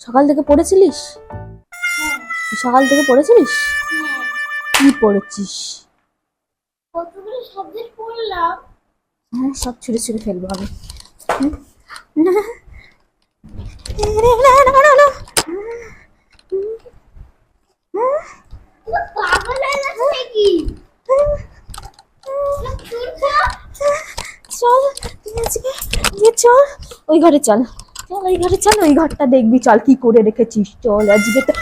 সকাল থেকে পড়েছিলিস? সকাল থেকে পড়েছিলিস? কি পড়েছিস? হ্যাঁ সব ছুঁড়ে ছুটে ফেলব আমি তুমি পাগল হয়ে গেছো নাকি ছুটছো চল আজকে ওই ঘরে চল। চল, ওই ঘরে চল, ওই ঘরটা দেখবি। চল, কি করে রেখেছিস? চল, আজকে তো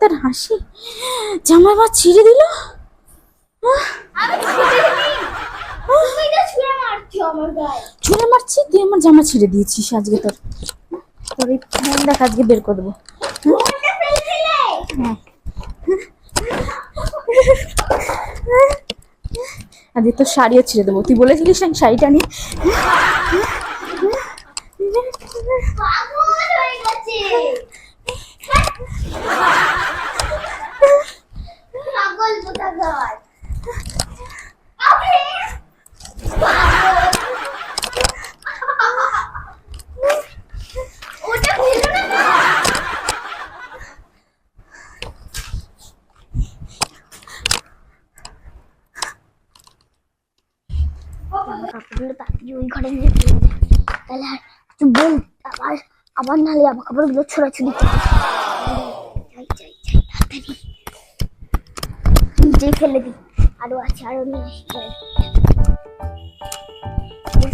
তার হাসি। জামা বা ছিঁড়ে দিল। ছুঁড়ে মারছো, তুই আমার জামা ছিঁড়ে দিয়েছিস আজকে তোর। তোর এই ফোন দেখ আজকে বের করে দেবো। ফোনটা আজকে তোর শাড়িও ছিঁড়ে দেবো। তুই বলেছিলিস না শাড়িটা নিয়ে পাগল কোথাকার আরে পাগল ওটা ফেলো না তো। আমার তাড়াতাড়ি ওই ঘরে নিয়ে দে। তাহলে আর কিছু বল, আবার আবার নাহলে আমার কাপড়গুলো ছোড়াছুড়ি যাই নিজেই ফেলে দিই। আরও আছে, আরও নিয়ে আসি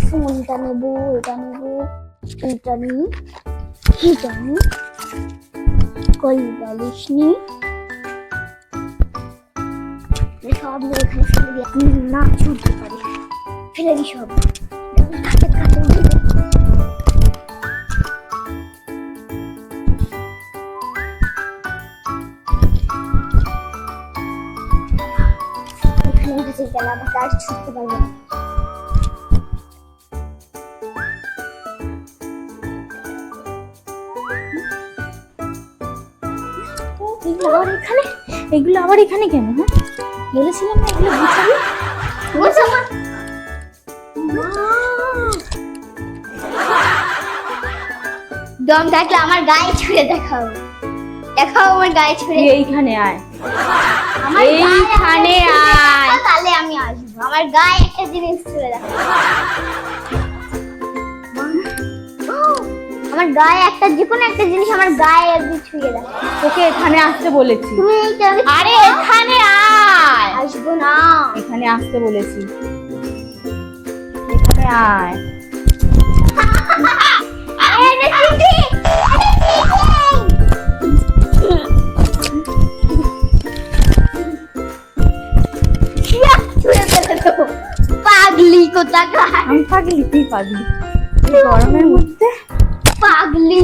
ফোনটা নেব, এটা নেব এটা নিই এটা নিই কই বালিশ নিই সব নিয়ে এখানে না ছুটতে পারি ফেলে গেলে আমাকে এগুলো আবার এখানে? এগুলো আবার এখানে কেন হ্যাঁ? বলেছিলাম না এগুলো গুছাবি? দম থাকলে আমার গায়ে ছুঁড়ে দেখাও। দেখাও আমার গায়ে ছুঁড়ে এইখানে আয়। আমার এইখানে আয়। তাহলে আমি আসব। আমার গায়ে একটা জিনিস ছুঁড়ে দেখাও। আমার গায়ে একটা যে কোনো একটা জিনিস আমার গায়ে একদিন ছুঁয়ে দেখাও। তোকে এখানে আসতে বলেছি। তুমি এইটা আরে এখানে আয়। আসব না। এখানে আসতে বলেছি। এখানে আয়। পাগলি কোথাকার আমি পাগলি তুই পাগলি এই গরমের মধ্যে পাগলি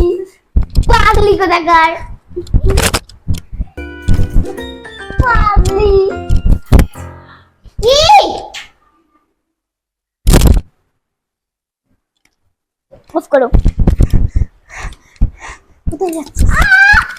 পাগলি কোথাকার পাগলি কি অফ করো 等一下啊！